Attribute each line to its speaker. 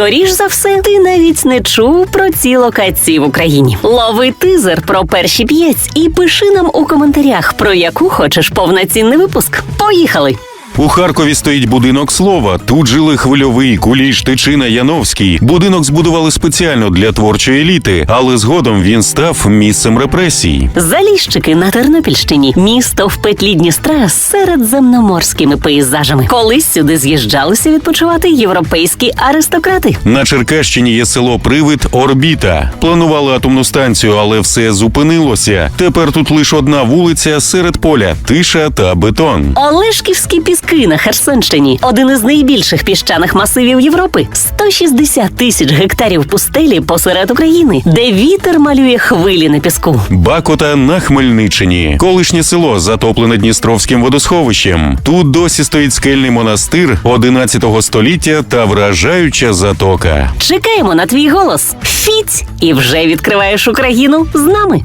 Speaker 1: Скоріш за все, ти навіть не чув про ці локації в Україні. Лови тизер про перші п'єць і пиши нам у коментарях, про яку хочеш повноцінний випуск. Поїхали!
Speaker 2: У Харкові стоїть будинок слова. Тут жили хвильовий, куліш, тичина, Яновський. Будинок збудували спеціально для творчої еліти, але згодом він став місцем репресій.
Speaker 1: Заліщики на Тернопільщині місто в петлі Дністра з середземноморськими пейзажами. Колись сюди з'їжджалися відпочивати європейські аристократи.
Speaker 2: На Черкащині є село Привид Орбіта. Планували атомну станцію, але все зупинилося. Тепер тут лише одна вулиця серед поля, тиша та бетон.
Speaker 1: Олешківські піски на Херсонщині один із найбільших піщаних масивів Європи. 160 тисяч гектарів пустелі посеред України, де вітер малює хвилі на піску.
Speaker 2: Бакота на Хмельниччині. Колишнє село затоплене Дністровським водосховищем. Тут досі стоїть скельний монастир 11 століття та вражаюча затока.
Speaker 1: Чекаємо на твій голос. Фіць! І вже відкриваєш Україну з нами.